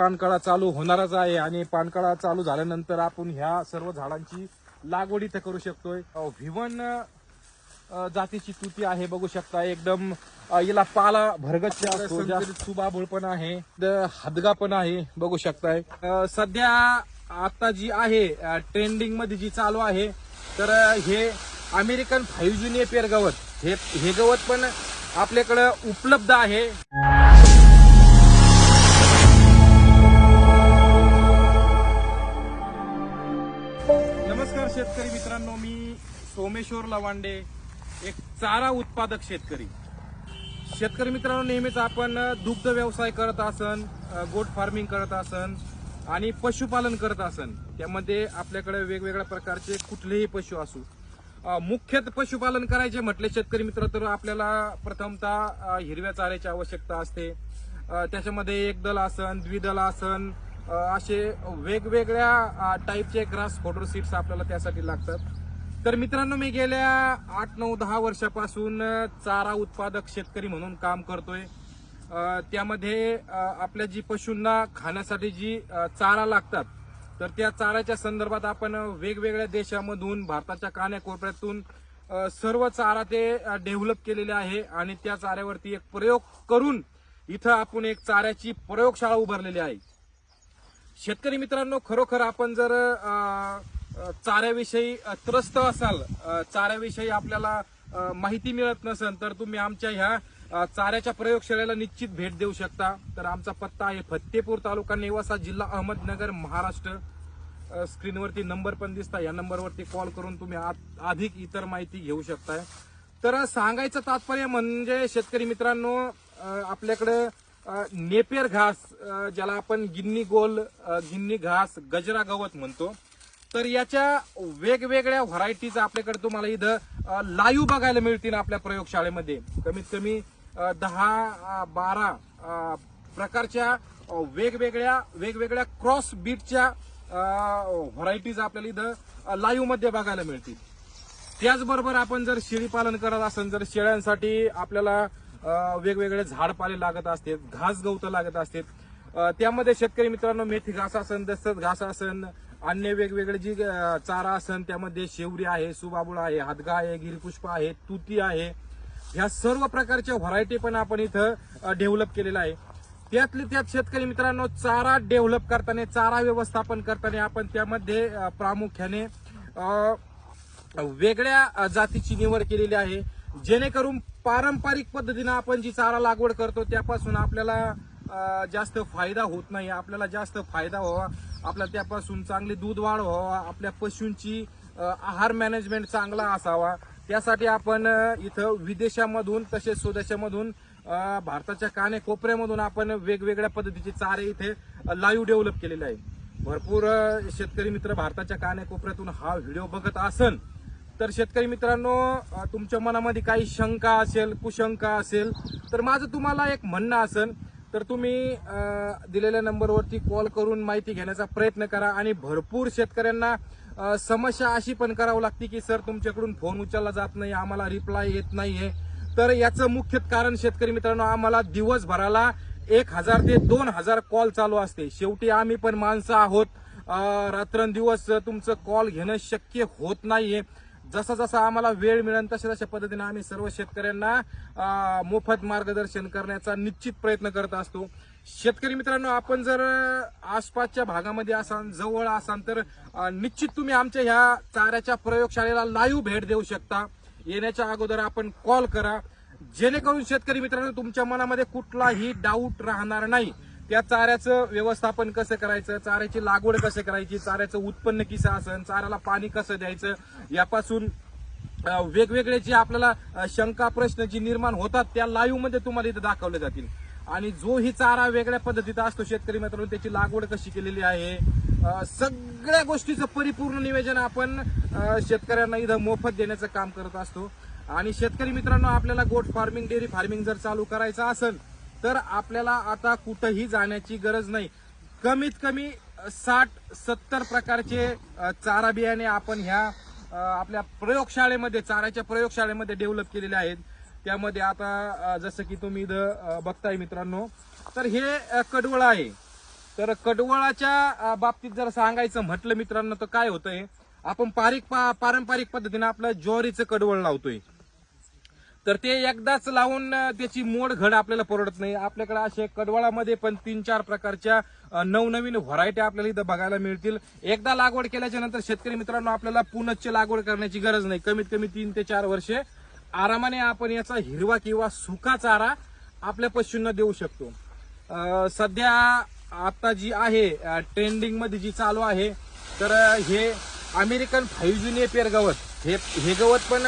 पानकळा चालू होणारच आहे आणि पानकळा चालू झाल्यानंतर आपण ह्या सर्व झाडांची लागवड इथं करू शकतोय. व्हिवन जातीची तुती आहे बघू शकता. एकदम याला पाला भरगच्च असतो जास्त. सुबाबुळ पण आहे. हादगा पण आहे बघू शकताय. सध्या आता जी आहे ट्रेंडिंगमध्ये जी चालू आहे तर हे अमेरिकन फाईव्ह जी नेपियर गवत हे हे गवत पण आपल्याकडं उपलब्ध आहे. मित्रांनो मी सोमेश्वर लवांडे एक चारा उत्पादक शेतकरी. शेतकरी मित्रांनो नेहमीच आपण दुग्ध व्यवसाय करत असन गोट फार्मिंग करत असन आणि पशुपालन करत असन त्यामध्ये आपल्याकडे वेगवेगळ्या प्रकारचे कुठलेही पशु असू. मुख्यत पशुपालन करायचे म्हटले शेतकरी मित्र तर आपल्याला प्रथमतः हिरव्या चाऱ्याची आवश्यकता असते. त्याच्यामध्ये एक दल आसन द्विदल आसन असे वेगवेगळ्या टाईपचे ग्रास फोडर सीड्स आपल्याला त्यासाठी लागतात. तर मित्रांनो मी गेल्या आठ नऊ दहा वर्षापासून चारा उत्पादक शेतकरी म्हणून काम करतोय. त्यामध्ये आपल्या जी पशूंना खाण्यासाठी जी चारा लागतात तर त्या चाऱ्याच्या संदर्भात आपण वेगवेगळ्या देशामधून भारताच्या कान्याकोपऱ्यातून सर्व चारा ते डेव्हलप केलेले आहे आणि त्या चाऱ्यावरती एक प्रयोग करून इथं आपण एक चाऱ्याची प्रयोगशाळा उभारलेली आहे. शेतकरी मित्रांनो खरोखर आपण जर चाऱ्याविषयी त्रस्त असाल चाऱ्याविषयी आपल्याला माहिती मिळत नसेल तर तुम्ही आमच्या ह्या चाऱ्याच्या प्रयोगशाळेला निश्चित भेट देऊ शकता. तर आमचा पत्ता आहे फत्तेपूर तालुका नेवासा जिल्हा अहमदनगर महाराष्ट्र. स्क्रीनवरती नंबर पण दिसता या नंबरवरती कॉल करून तुम्ही आ- अधिक इतर माहिती घेऊ शकताय. तर सांगायचं तात्पर्य म्हणजे शेतकरी मित्रांनो आपल्याकडे नेपेर घास ज्याला आपण गिन्नी गोल गिन्नी घास गजरा गवत म्हणतो. तर याच्या वेगवेगळ्या व्हरायटीज आपल्याकडे तुम्हाला इथं लाईव्ह बघायला मिळतील आपल्या प्रयोगशाळेमध्ये. कमीत कमी दहा बारा प्रकारच्या वेगवेगळ्या वेगवेगळ्या क्रॉस बीटच्या व्हरायटीज आपल्याला इथं लाईव्हमध्ये बघायला मिळतील. त्याचबरोबर आपण जर शेळी पालन करत असेल जर शेळ्यांसाठी आपल्याला वेगवेगळे झाडपाले लागत असतात घास गवत लागत असतात. त्यामध्ये शेतकरी मित्रांनो मेथी घास असन दसत घास असन अन्य वेगवेगळे जी चारा असन त्यामध्ये शेवरी आहे सुबाबुळ आहे हादगा आहे गिरीपुष्प आहे तुती आहे. ह्या सर्व प्रकारच्या व्हरायटी पण आपण इथं डेव्हलप केलेल्या आहे. त्यातले त्यात शेतकरी मित्रांनो चारा डेव्हलप करताना चारा व्यवस्थापन करताना आपण त्यामध्ये प्रामुख्याने वेगळ्या जातीची निवड केलेली आहे. जेणेकरून पारंपरिक पद्धतीनं आपण जी चारा लागवड करतो त्यापासून आपल्याला जास्त फायदा होत नाही. आपल्याला जास्त फायदा व्हावा. आपल्या त्यापासून चांगले दूध वाढ व्हावा. आपल्या पशूंची आहार मॅनेजमेंट चांगला असावा. त्यासाठी आपण इथं विदेशामधून तसेच स्वदेशामधून भारताच्या कानेकोपऱ्यामधून आपण वेगवेगळ्या पद्धतीचे चारे इथे लाईव्ह डेव्हलप केलेले आहे. भरपूर शेतकरी मित्र भारताच्या कानेकोपऱ्यातून हा व्हिडिओ बघत असन तर शेतकरी मित्रांनो तुमच्या मनामध्ये काही शंका असेल कुशंका असेल तर माझं तुम्हाला एक म्हणणं असेल तर तुम्ही दिलेल्या नंबरवरती कॉल करून माहिती घेण्याचा प्रयत्न करा आणि भरपूर शेतकऱ्यांना समस्या अशी पण करावं लागते की सर तुमच्याकडून फोन उचलला जात नाही आम्हाला रिप्लाय येत नाहीये. तर याचं मुख्य कारण शेतकरी मित्रांनो आम्हाला दिवसभराला एक हजार ते दोन हजार कॉल चालू असते. शेवटी आम्ही पण माणसं आहोत. रात्रंदिवस तुमचं कॉल घेणं शक्य होत नाहीये. जसा जसा आम्हाला वेळ मिळेल तशा तशा पद्धतीने आम्ही सर्व शेतकऱ्यांना मोफत मार्गदर्शन करण्याचा निश्चित प्रयत्न करत असतो. शेतकरी मित्रांनो आपण जर आसपासच्या भागामध्ये असाल जवळ असाल तर निश्चित तुम्ही आमच्या ह्या चाऱ्याच्या प्रयोगशाळेला लाईव्ह भेट देऊ शकता. येण्याच्या अगोदर आपण कॉल करा. जेणेकरून शेतकरी मित्रांनो तुमच्या मनामध्ये कुठलाही डाऊट राहणार नाही. त्या चाऱ्याचं व्यवस्थापन कसं करायचं? चाऱ्याची लागवड कसं करायची? चाऱ्याचं उत्पन्न किसं असं चाऱ्याला पाणी कसं द्यायचं? यापासून वेगवेगळे जे आपल्याला शंका प्रश्न जी निर्माण होतात त्या लाईव्हमध्ये तुम्हाला इथं दाखवले जातील. आणि जो ही चारा वेगळ्या पद्धतीचा असतो शेतकरी मित्रांनो त्याची लागवड कशी केलेली आहे? सगळ्या गोष्टीचं परिपूर्ण निवेदन आपण शेतकऱ्यांना इथं मोफत देण्याचं काम करत असतो. आणि शेतकरी मित्रांनो आपल्याला गोट फार्मिंग डेअरी फार्मिंग जर चालू करायचं असेल तर आपल्याला आता कुठंही जाण्याची गरज नाही. कमीत कमी साठ सत्तर प्रकारचे चारा बियाणे आपण ह्या आपल्या प्रयोगशाळेमध्ये चाऱ्याच्या प्रयोगशाळेमध्ये डेव्हलप केलेले आहेत. त्यामध्ये आता जसं की तुम्ही इथं बघताय मित्रांनो तर हे कडवळ आहे. तर कडवळाच्या बाबतीत जर सांगायचं म्हटलं मित्रांनो तर काय होतंय? आपण पारिक पा- पारंपरिक पद्धतीने आपलं ज्वारीचं कडवळ लावतोय. तर ते एकदाच लावून त्याची मोड घड आपल्याला परवडत नाही. आपल्याकडे असे कडवळामध्ये पण तीन चार प्रकारच्या नवनवीन व्हरायटी आपल्याला इथं बघायला मिळतील. एकदा लागवड केल्याच्यानंतर शेतकरी मित्रांनो आपल्याला पुनश्च लागवड करण्याची गरज नाही. कमीत कमी तीन ते चार वर्षे आरामाने आपण याचा हिरवा किंवा सुका चारा आपल्या पशूंना देऊ शकतो. सध्या आता जी आहे ट्रेंडिंगमध्ये जी चालू आहे तर हे अमेरिकन फाईव्ह जी नेपियर गवत हे हे गवत पण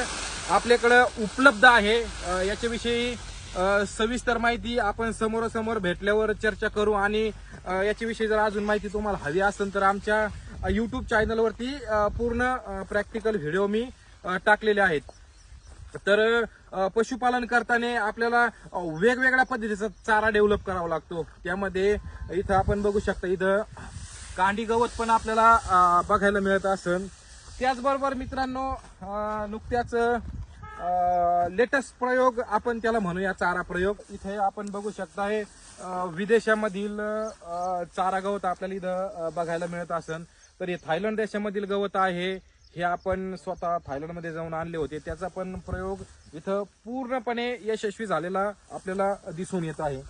आपल्याकडं उपलब्ध आहे. याच्याविषयी सविस्तर माहिती आपण समोरासमोर भेटल्यावर चर्चा करू आणि याच्याविषयी जर अजून माहिती तुम्हाला हवी असेल तर आमच्या युट्यूब चॅनलवरती पूर्ण प्रॅक्टिकल व्हिडिओ मी टाकलेले आहेत. तर पशुपालन करताना आपल्याला वेगवेगळ्या पद्धतीचा चारा डेव्हलप करावा लागतो. त्यामध्ये इथं आपण बघू शकता इथं कांडी गवत पण आपल्याला बघायला मिळत असन. त्याचबरोबर मित्रांनो नुकत्याच लेटेस्ट प्रयोग आपण त्याला म्हणूया चारा प्रयोग. इथे आपण बघू शकता हे विदेशामधील चारा गवत आपल्याला इथं बघायला मिळत असन. तर हे थायलंड देशामधील गवत आहे. हे आपण स्वतः थायलंडमध्ये जाऊन आणले होते. त्याचा पण प्रयोग इथं पूर्णपणे यशस्वी झालेला आपल्याला दिसून येत आहे.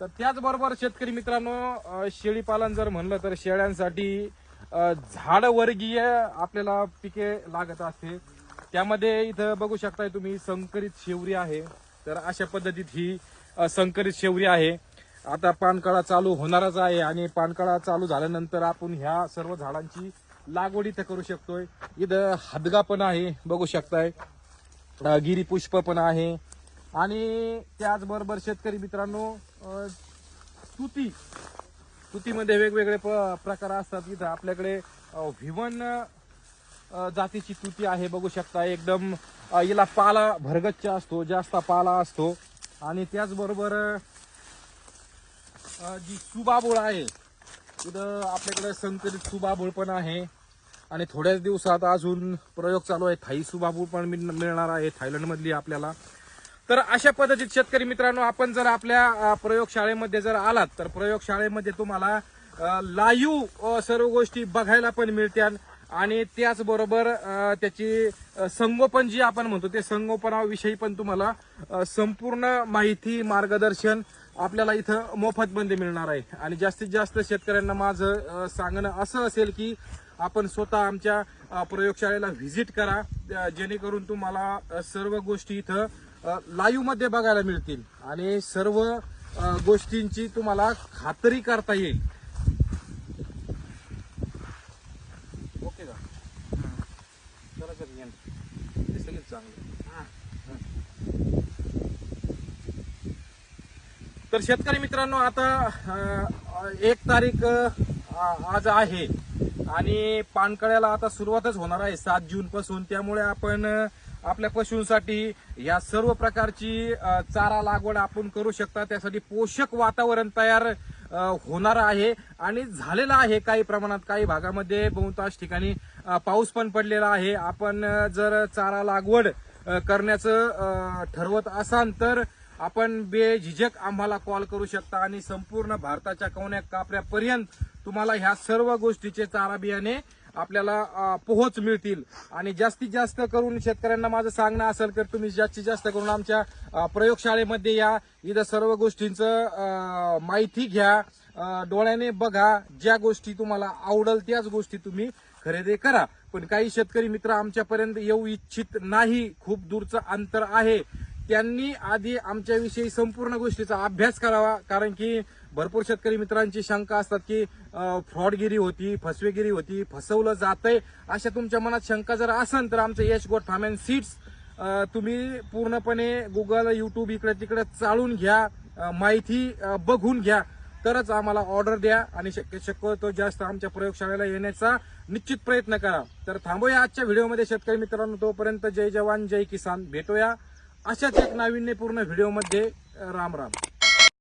तर त्याचबरोबर शेतकरी मित्रांनो शेळीपालन जर म्हणलं तर शेळ्यांसाठी झाडवर्गीय आपल्याला पिके लागत असते. त्यामध्ये इथं बघू शकताय तुम्ही संकरित शेवरी आहे. तर अशा पद्धतीत ही संकरित शेवरी आहे. आता पानकाळा चालू होणारच आहे आणि पानकळा चालू झाल्यानंतर आपण ह्या सर्व झाडांची लागवड इथं करू शकतोय. इथं हदगा पण आहे बघू शकताय. अं, गिरीपुष्प पण आहे. आणि त्याचबरोबर शेतकरी मित्रांनो तुती. तुतीमध्ये वेगवेगळे प- प्रकार असतात. इथं आपल्याकडे व्हिवन जातीची तुती आहे बघू शकता. एकदम हिला पाला भरगच्च असतो जास्त पाला असतो. आणि त्याचबरोबर जी सुबाबोळ आहे तिथं आपल्याकडे संकरित सुबाबोळ पण आहे. आणि थोड्याच दिवसात अजून प्रयोग चालू आहे. थाई सुबाबूळ पण मिळ- मिळणार आहे थायलंडमधली आपल्याला. तर अशा पद्धतीत शेतकरी मित्रांनो आपण जर आपल्या प्रयोगशाळेमध्ये जर आलात तर प्रयोगशाळेमध्ये तुम्हाला लाईव्ह सर्व गोष्टी बघायला पण मिळत्या आणि त्याचबरोबर त्याची संगोपन जी आपण म्हणतो ते संगोपनाविषयी पण तुम्हाला संपूर्ण माहिती मार्गदर्शन आपल्याला इथं मोफतमध्ये मिळणार आहे. आणि जास्तीत जास्त शेतकऱ्यांना माझं सांगणं असं असेल की आपण स्वतः आमच्या प्रयोगशाळेला व्हिजिट करा जेणेकरून तुम्हाला सर्व गोष्टी इथं लाईव्हमध्ये बघायला मिळतील. आणि सर्व गोष्टींची तुम्हाला खात्री करता येईल ओके का चला सर या. ते सगळेच चांगले तर शेतकरी मित्रांनो आता एक तारीख आज आहे. आणि पानकळ्याला आता सुरुवातच होणार आहे सात जून पासून. त्यामुळे आपण आपल्या पशूंसाठी या सर्व प्रकारची चारा लागवड आपण करू शकता. त्यासाठी पोषक वातावरण तयार होणार आहे आणि झालेलं आहे काही प्रमाणात काही भागामध्ये बहुतांश ठिकाणी पाऊस पण पडलेला आहे. आपण जर चारा लागवड करण्याचं ठरवत असाल तर आपण बेझिझक आम्हाला कॉल करू शकता आणि संपूर्ण भारताच्या कवण्या कापऱ्यापर्यंत तुम्हाला ह्या सर्व गोष्टीचे चारा बियाणे आपल्याला पोहोच मिळतील. आणि जास्तीत जास्त करून शेतकऱ्यांना माझं सांगणं असेल तर तुम्ही जास्तीत जास्त करून आमच्या प्रयोगशाळेमध्ये या. इथं सर्व गोष्टींचं माहिती घ्या. डोळ्याने बघा. ज्या गोष्टी तुम्हाला आवडल त्याच गोष्टी तुम्ही खरेदी करा. पण काही शेतकरी मित्र आमच्यापर्यंत येऊ इच्छित नाही. खूप दूरचं अंतर आहे. त्यांनी आधी आमच्याविषयी संपूर्ण गोष्टीचा अभ्यास करावा. कारण की भरपूर शेतकरी मित्रांची शंका असतात की फ्रॉडगिरी होती फसवेगिरी होती फसवलं जातंय अशा तुमच्या मनात शंका जर असेल तर आमचं यश गोट फार्म अँड सीड्स तुम्ही पूर्णपणे गुगल युट्यूब इकडे तिकडे चालून घ्या माहिती बघून घ्या. तरच आम्हाला ऑर्डर द्या आणि शक्य शक्यतो जास्त आमच्या प्रयोगशाळेला येण्याचा निश्चित प्रयत्न करा. तर थांबूया आजच्या व्हिडिओमध्ये शेतकरी मित्रांनो तोपर्यंत जय जवान जय किसान. भेटूया अशाच एक नाविन्यपूर्ण व्हिडिओमध्ये. राम राम.